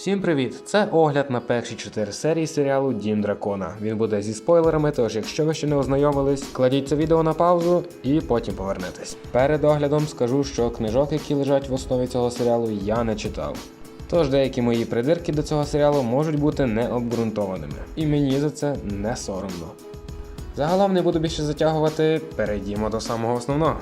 Всім привіт! Це огляд на перші чотири серії серіалу Дім Дракона. Він буде зі спойлерами, тож якщо ви ще не ознайомились, кладіть це відео на паузу і потім повернетесь. Перед оглядом скажу, що книжок, які лежать в основі цього серіалу, я не читав. Тож деякі мої придирки до цього серіалу можуть бути необґрунтованими, і мені за це не соромно. Загалом не буду більше затягувати, перейдімо до самого основного.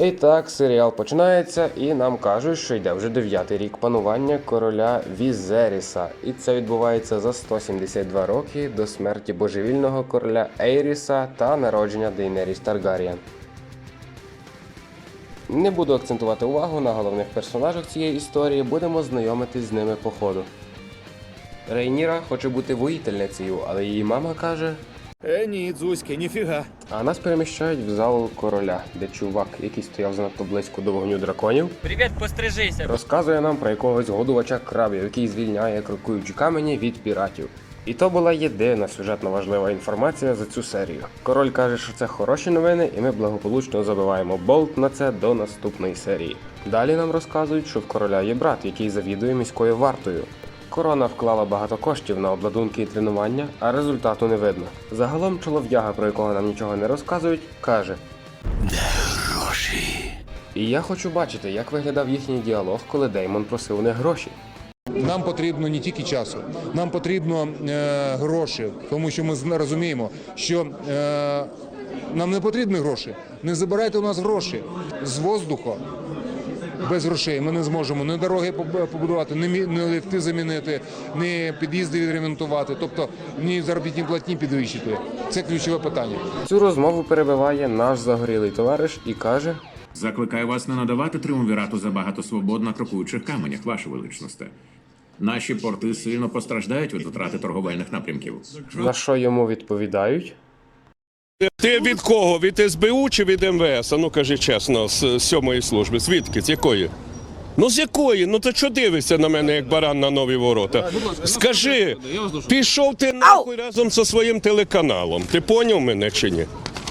І так, серіал починається, і нам кажуть, що йде вже дев'ятий рік панування короля Візеріса, і це відбувається за 172 роки до смерті божевільного короля Ейріса та народження Дейнеріс Таргаріан. Не буду акцентувати увагу на головних персонажах цієї історії, будемо знайомитись з ними по ходу. Рейніра хоче бути воїтельницею, але її мама каже, Е, ні, Дзузька, ніфіга. а нас переміщають в залу короля, де чувак, який стояв занадто близько до вогню драконів, Привіт, пострижися. розказує нам про якогось годувача крабів, який звільняє крокуючі камені від піратів. І то була єдина сюжетно важлива інформація за цю серію. Король каже, що це хороші новини, і ми благополучно забиваємо болт на це до наступної серії. Далі нам розказують, що в короля є брат, який завідує міською вартою. Корона вклала багато коштів на обладунки і тренування, а результату не видно. Загалом чолов'яга, про якого нам нічого не розказують, каже: І я хочу бачити, як виглядав їхній діалог, коли Деймон просив у них гроші. Нам потрібно не тільки часу, нам потрібно е, гроші, тому що ми розуміємо, що е, нам не потрібні гроші. Не забирайте у нас гроші з воздуху. Без грошей ми не зможемо ні дороги поб- побудувати, ні, ліфти замінити, ні під'їзди відремонтувати, тобто ні заробітні платні підвищити. Це ключове питання. Цю розмову перебиває наш загорілий товариш і каже: Закликаю вас не надавати триумвірату забагато свобод на крокуючих каменях, ваше величність. Наші порти сильно постраждають від втрати торговельних напрямків. на що йому відповідають. Ти від кого? Від СБУ чи від МВС? А ну кажи чесно, з сьомої служби. Звідки? З якої? Ну з якої? Ну ти що дивишся на мене, як баран на нові ворота? Скажи, пішов ти нахуй разом зі своїм телеканалом. Ти поняв мене чи ні?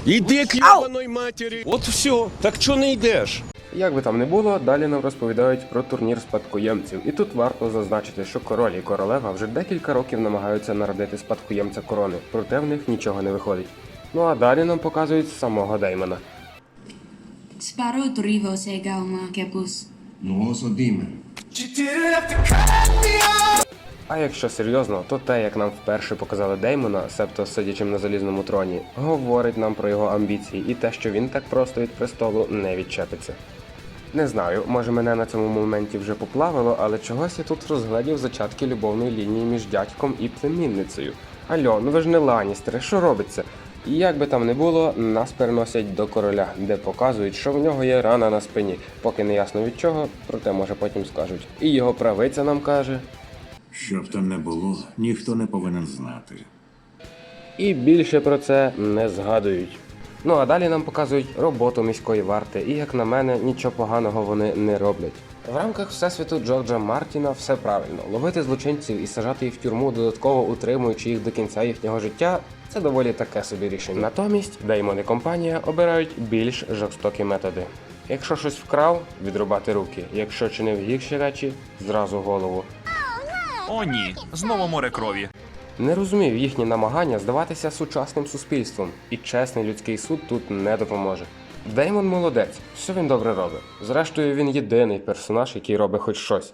Іди к йобаної матері. От все. Так чого не йдеш? Як би там не було, далі нам розповідають про турнір спадкоємців. І тут варто зазначити, що король і королева вже декілька років намагаються народити спадкоємця корони, проте в них нічого не виходить. Ну а далі нам показують самого Деймона. Sparo torrivo se gauma capus. No oso dime. А якщо серйозно, то те, як нам вперше показали Деймона, себто сидячим на залізному троні, говорить нам про його амбіції і те, що він так просто від престолу не відчепиться. Не знаю, може мене на цьому моменті вже поплавило, але чогось я тут розглядів зачатки любовної лінії між дядьком і племінницею. Альо, ну ви ж не Ланістери, що робиться? І як би там не було, нас переносять до короля, де показують, що в нього є рана на спині, поки не ясно від чого, проте може потім скажуть. І його правиця нам каже. Що б там не було, ніхто не повинен знати. І більше про це не згадують. Ну а далі нам показують роботу міської варти, і як на мене, нічого поганого вони не роблять. В рамках всесвіту Джорджа Мартіна все правильно. Ловити злочинців і сажати їх в тюрму, додатково утримуючи їх до кінця їхнього життя, це доволі таке собі рішення. Натомість Деймон і компанія обирають більш жорстокі методи. Якщо щось вкрав, відрубати руки. Якщо чинив гірші речі, зразу голову. О, ні, знову море крові. Не розумію їхні намагання здаватися сучасним суспільством, і чесний людський суд тут не допоможе. Деймон молодець, все він добре робить. Зрештою, він єдиний персонаж, який робить хоч щось.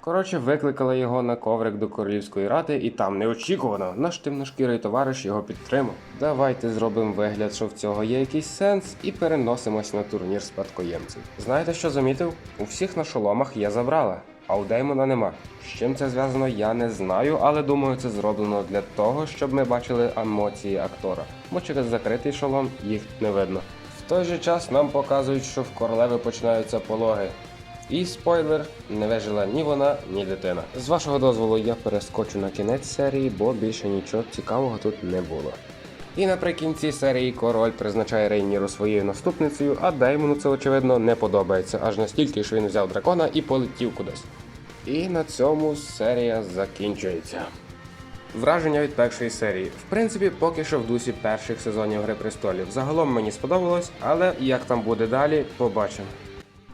Коротше, викликали його на коврик до королівської ради, і там неочікувано наш темношкірий товариш його підтримав. Давайте зробимо вигляд, що в цього є якийсь сенс, і переносимось на турнір спадкоємців. Знаєте, що замітив? У всіх на шоломах є забрала, а у Деймона нема. З чим це зв'язано, я не знаю, але думаю, це зроблено для того, щоб ми бачили емоції актора, бо через закритий шолом їх не видно. Той же час нам показують, що в королеви починаються пологи. І спойлер, не вижила ні вона, ні дитина. З вашого дозволу я перескочу на кінець серії, бо більше нічого цікавого тут не було. І наприкінці серії король призначає Рейніру своєю наступницею, а Деймону це очевидно не подобається, аж настільки, що він взяв дракона і полетів кудись. І на цьому серія закінчується. Враження від першої серії. В принципі, поки що в дусі перших сезонів Гри престолів. Загалом мені сподобалось, але як там буде далі, побачимо.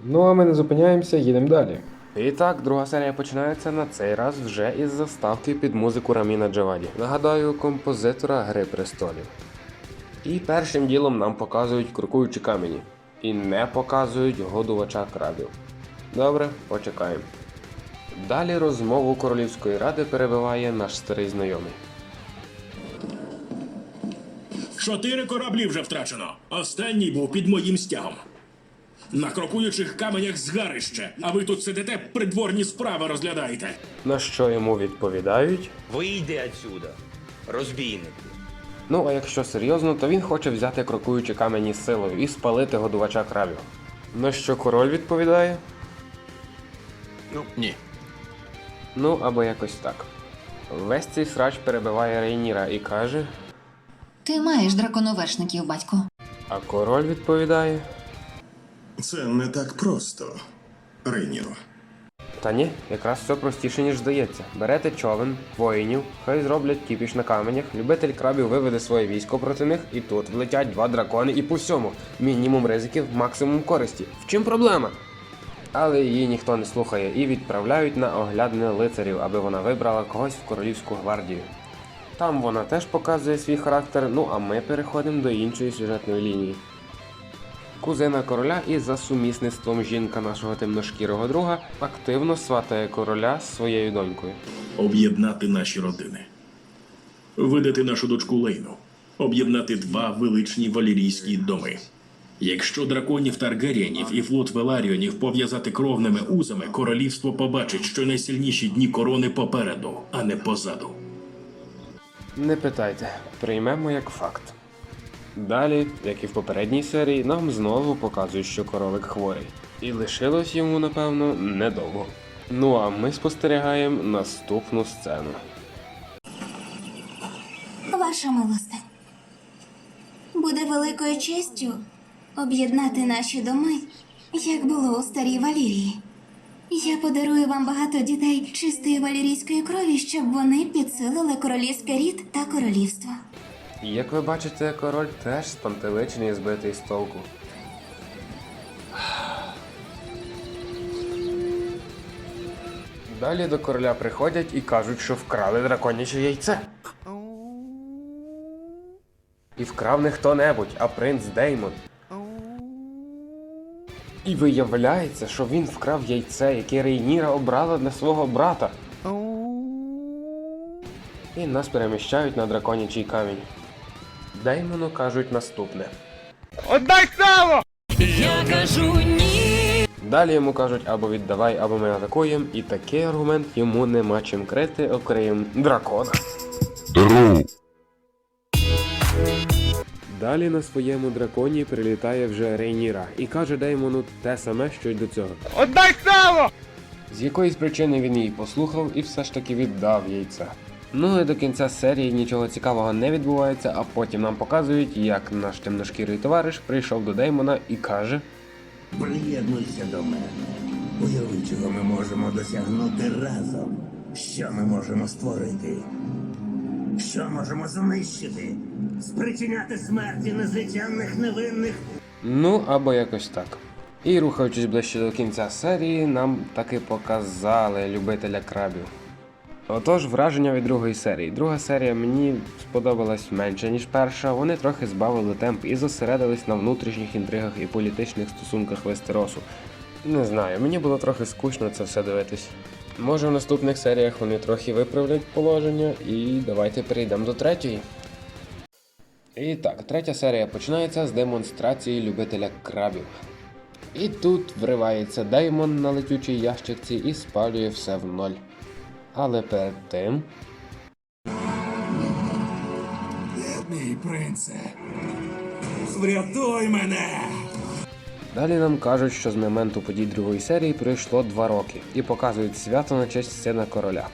Ну а ми не зупиняємося, їдемо далі. І так, друга серія починається на цей раз вже із заставки під музику Раміна Джаваді. Нагадаю, композитора Гри престолів. І першим ділом нам показують крокуючі камені. І не показують годувача крабів. Добре, почекаємо. Далі розмову королівської ради перебиває наш старий знайомий. Чотири кораблі вже втрачено. Останній був під моїм стягом. На крокуючих каменях згарище, а ви тут сидите, придворні справи розглядаєте. На що йому відповідають? Вийди отсюда, розбійнику. Ну а якщо серйозно, то він хоче взяти крокуючі камені силою і спалити годувача крабів. На що король відповідає? Ну, ні. Ну або якось так. Весь цей срач перебиває Рейніра і каже, Ти маєш драконовершників, батько. а король відповідає. Це не так просто, Рейніро. Та ні, якраз все простіше, ніж здається. Берете човен, воїнів, хай зроблять кіпіш на каменях, любитель крабів виведе своє військо проти них, і тут влетять два дракони і по всьому. Мінімум ризиків, максимум користі. В чим проблема? Але її ніхто не слухає і відправляють на оглядне лицарів, аби вона вибрала когось в королівську гвардію. Там вона теж показує свій характер, ну а ми переходимо до іншої сюжетної лінії. Кузина короля і за сумісництвом жінка нашого темношкірого друга активно сватає короля своєю донькою. Об'єднати наші родини. Видати нашу дочку Лейну. Об'єднати два величні валірійські доми. Якщо драконів Таргеріанів і флот Веларіонів пов'язати кровними узами, королівство побачить, що найсильніші дні корони попереду, а не позаду. Не питайте, приймемо як факт. Далі, як і в попередній серії, нам знову показують, що королик хворий. І лишилось йому, напевно, недовго. Ну а ми спостерігаємо наступну сцену. Ваша милосте, буде великою честю об'єднати наші доми, як було у старій Валірії. Я подарую вам багато дітей чистої валірійської крові, щоб вони підсилили королівський рід та королівство. Як ви бачите, король теж спантеличений і збитий з толку. Далі до короля приходять і кажуть, що вкрали драконяче яйце. І вкрав не хто-небудь, а принц Деймон. І виявляється, що він вкрав яйце, яке Рейніра обрала для свого брата. І нас переміщають на драконячий камінь. Деймону кажуть наступне. Отдай сало! Я кажу ні. Далі йому кажуть або віддавай, або ми атакуємо, і такий аргумент йому нема чим крити, окрім дракона. Далі на своєму драконі прилітає вже Рейніра і каже Деймону те саме, що й до цього. Отдай сало! З якоїсь причини він її послухав і все ж таки віддав яйця. Ну і до кінця серії нічого цікавого не відбувається, а потім нам показують, як наш темношкірий товариш прийшов до Деймона і каже. Приєднуйся до мене. Уяви, чого ми можемо досягнути разом. Що ми можемо створити? Що можемо знищити? Спричиняти смерті незвичайних невинних Ну, або якось так. І рухаючись ближче до кінця серії, нам таки показали любителя крабів. Отож, враження від другої серії. Друга серія мені сподобалась менше, ніж перша. Вони трохи збавили темп і зосередились на внутрішніх інтригах і політичних стосунках Вестеросу. Не знаю, мені було трохи скучно це все дивитись. Може в наступних серіях вони трохи виправлять положення, і давайте перейдемо до третьої. І так, третя серія починається з демонстрації любителя крабів. І тут вривається Деймон на летючій ящикці і спалює все в ноль. Але перед тим. Мій принце, врятуй мене! Далі нам кажуть, що з моменту подій другої серії пройшло два роки і показують свято на честь сина короля.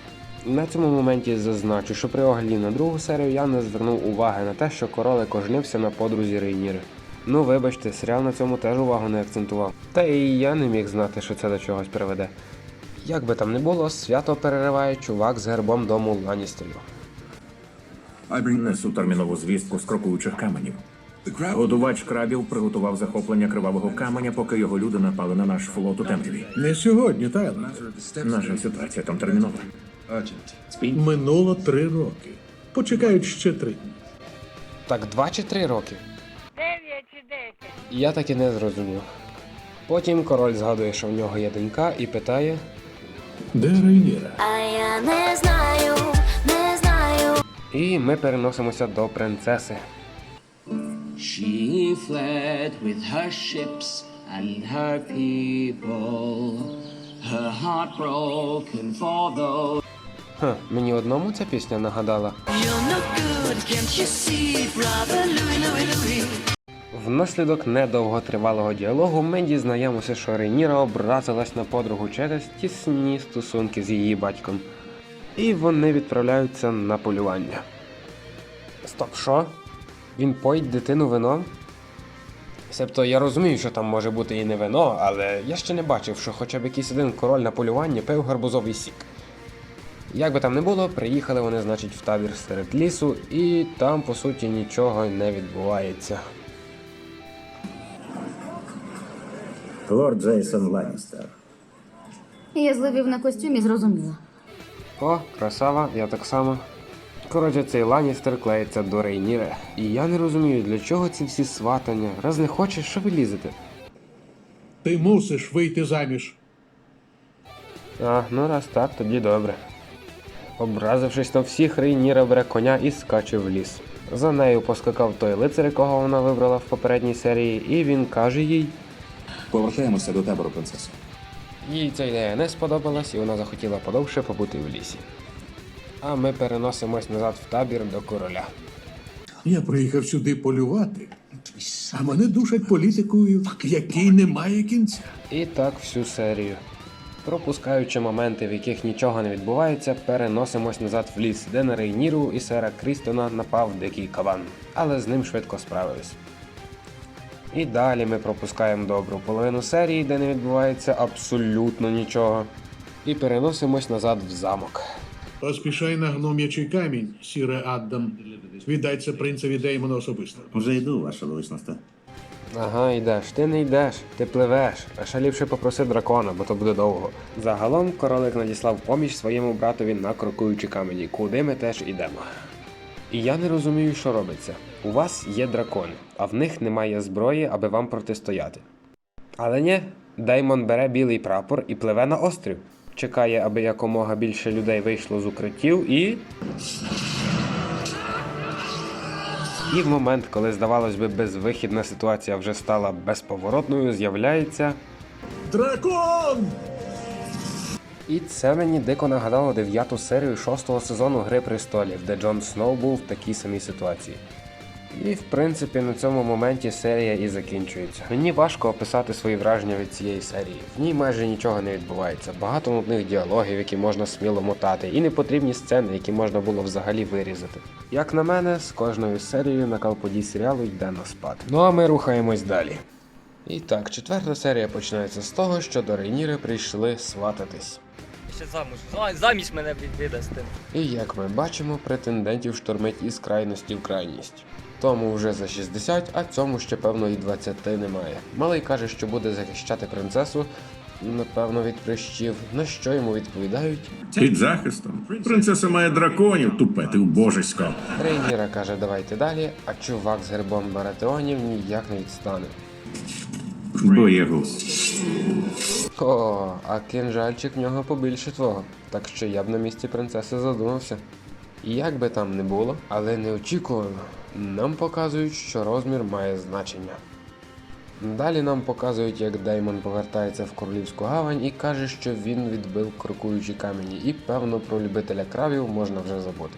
На цьому моменті зазначу, що при огляді на другу серію я не звернув уваги на те, що королик оженився на подрузі Рейніри. Ну вибачте, серіал на цьому теж увагу не акцентував. Та і я не міг знати, що це до чогось приведе. Як би там не було, свято перериває чувак з гербом дому Ланістерів. Несу термінову звістку з крокуючих каменів. Годувач крабів приготував захоплення кривавого каменя, поки його люди напали на наш флот у темряві. Не сьогодні, Тайлер. Наша ситуація там термінова. Минуло три роки. Почекають ще три. Так два чи три роки? Я так і не зрозумів. Потім король згадує, що в нього є донька, і питає: Де Рейніра? А я не знаю, не знаю. І ми переносимося до принцеси. She fled with her ships and her people, her heart broken for those. Ха, мені одному ця пісня нагадала. Внаслідок недовготривалого діалогу ми дізнаємося, що Рейніра образилась на подругу через тісні стосунки з її батьком. І вони відправляються на полювання. Стоп, що? Він поїть дитину вином? Себто я розумію, що там може бути і не вино, але я ще не бачив, що хоча б якийсь один король на полювання пив гарбузовий сік. Як би там не було, приїхали вони, значить, в табір серед лісу, і там, по суті, нічого не відбувається. Лорд Джейсон Ланністер. Я зливів на костюмі, зрозуміла. О, красава, я так само. Коротше, цей Ланністер клеїться до Рейніре. І я не розумію, для чого ці всі сватання. Раз не хочеш, що ви лізете? Ти мусиш вийти заміж. А, ну раз так, тоді добре. Образившись на всіх, Рейніра бере коня і скаче в ліс. За нею поскакав той лицар, якого вона вибрала в попередній серії, і він каже їй. Повертаємося до табору, принцесо. Їй ця ідея не сподобалась, і вона захотіла подовше побути в лісі. А ми переносимось назад в табір до короля. Я приїхав сюди полювати, а мене душать політикою, який не має кінця. І так всю серію. Пропускаючи моменти, в яких нічого не відбувається, переносимось назад в ліс, де на Рейніру і сера Крістона напав дикий кабан, але з ним швидко справились. І далі ми пропускаємо добру половину серії, де не відбувається абсолютно нічого. І переносимось назад в замок. Поспішай на гном'ячий камінь, сіре Аддам. Віддай це принцеві Деймона особисто. Вже йду, ваша величність. Ага, йдеш, ти не йдеш, ти пливеш, а ще ліпше попроси дракона, бо то буде довго. Загалом королик надіслав поміч своєму братові на крокуючі камені, куди ми теж ідемо. І я не розумію, що робиться. У вас є дракони, а в них немає зброї, аби вам протистояти. Але ні, Деймон бере білий прапор і пливе на острів. Чекає, аби якомога більше людей вийшло з укриттів і. І в момент, коли здавалось би, безвихідна ситуація вже стала безповоротною, з'являється. Дракон! І це мені дико нагадало дев'яту серію шостого сезону Гри престолів, де Джон Сноу був в такій самій ситуації. І в принципі на цьому моменті серія і закінчується. Мені важко описати свої враження від цієї серії. В ній майже нічого не відбувається, багато нудних діалогів, які можна сміло мотати, і непотрібні сцени, які можна було взагалі вирізати. Як на мене, з кожною серією накал подій серіалу йде на спад. Ну а ми рухаємось далі. І так, четверта серія починається з того, що до Рейніри прийшли свататись. Ще замуж. Замість мене віддасти. І як ми бачимо, претендентів штормить із крайності в крайність. Тому вже за 60, а цьому ще певно і 20 немає. Малий каже, що буде захищати принцесу, напевно, від прищів, на що йому відповідають. Під захистом. Принцеса має драконів, тупе ти убожисько. Рейніра каже, давайте далі, а чувак з гербом Баратеонів ніяк не відстане. Боєгуз. О, а кинжальчик в нього побільше твого, так що я б на місці принцеси задумався. І як би там не було, але неочікувано, нам показують, що розмір має значення. Далі нам показують, як Деймон повертається в королівську гавань і каже, що він відбив крокуючі камені, і певно про любителя кравів можна вже забути.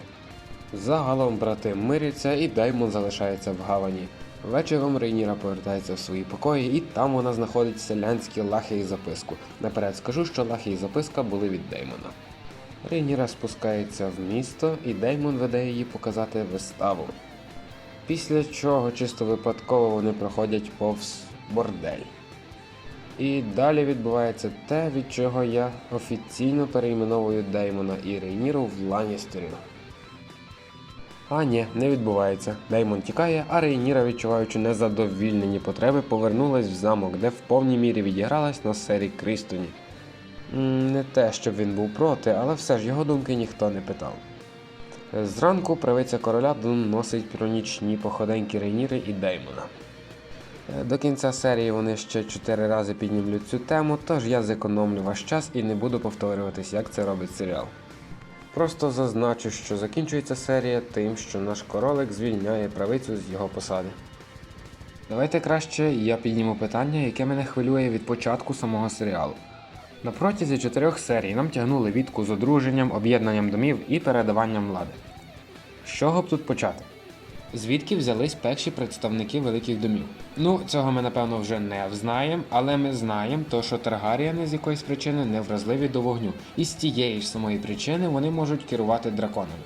Загалом брати миряться і Деймон залишається в гавані. Вечором Рейніра повертається в свої покої, і там вона знаходить селянські лахи і записку. Наперед скажу, що лахи і записка були від Деймона. Рейніра спускається в місто, і Деймон веде її показати виставу. Після чого чисто випадково вони проходять повз бордель. І далі відбувається те, від чого я офіційно перейменовую Деймона і Рейніру в Ланністерів. А ні, не відбувається. Деймон тікає, а Рейніра, відчуваючи незадовільнені потреби, повернулась в замок, де в повній мірі відігралась на сері Крістоні. Не те, щоб він був проти, але все ж його думки ніхто не питав. Зранку правиця короля доносить про нічні походеньки Рейніри і Деймона. Е, До кінця серії вони ще чотири рази піднімлють цю тему, тож я зекономлю ваш час і не буду повторюватись, як це робить серіал. Просто зазначу, що закінчується серія тим, що наш королик звільняє правицю з його посади. Давайте краще я підніму питання, яке мене хвилює від початку самого серіалу. На протязі чотирьох серій нам тягнули відку з одруженням, об'єднанням домів і передаванням влади. З чого б тут почати? Звідки взялись перші представники великих домів? Ну, цього ми напевно вже не взнаємо, але ми знаємо, то, що Таргаріани з якоїсь причини не вразливі до вогню, і з тієї ж самої причини вони можуть керувати драконами.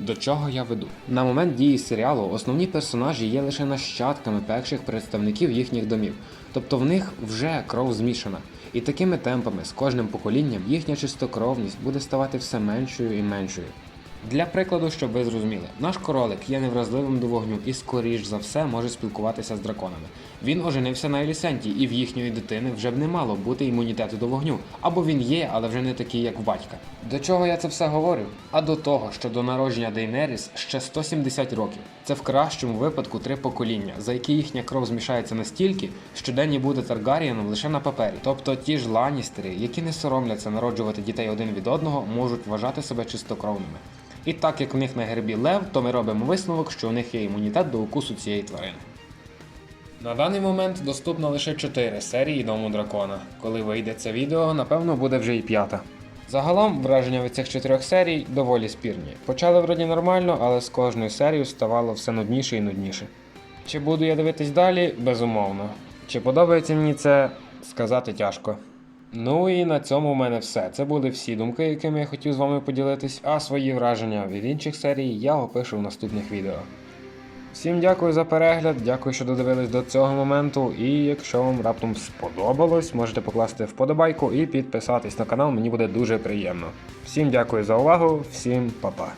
До чого я веду? На момент дії серіалу основні персонажі є лише нащадками перших представників їхніх домів, тобто в них вже кров змішана. І такими темпами з кожним поколінням їхня чистокровність буде ставати все меншою і меншою. Для прикладу, щоб ви зрозуміли, наш королик є невразливим до вогню і, скоріш за все, може спілкуватися з драконами. Він оженився на Елісенті, і в їхньої дитини вже б не мало бути імунітету до вогню. Або він є, але вже не такий, як батька. До чого я це все говорю? А до того, що до народження Дейнеріс ще 170 років. Це в кращому випадку три покоління, за які їхня кров змішається настільки, що Денні буде Таргарієном лише на папері. Тобто ті ж ланістери, які не соромляться народжувати дітей один від одного, можуть вважати себе чистокровними. І так як в них на гербі лев, то ми робимо висновок, що у них є імунітет до укусу цієї тварини. На даний момент доступно лише 4 серії Дому дракона. Коли вийде це відео, напевно буде вже і п'ята. Загалом враження від цих чотирьох серій доволі спірні. Почали вроді нормально, але з кожною серією ставало все нудніше і нудніше. Чи буду я дивитись далі? Безумовно. Чи подобається мені це, сказати тяжко. Ну і на цьому в мене все. Це були всі думки, якими я хотів з вами поділитись, а свої враження від інших серій я опишу в наступних відео. Всім дякую за перегляд, дякую, що додивились до цього моменту. І якщо вам раптом сподобалось, можете покласти вподобайку і підписатись на канал, мені буде дуже приємно. Всім дякую за увагу, всім па-па.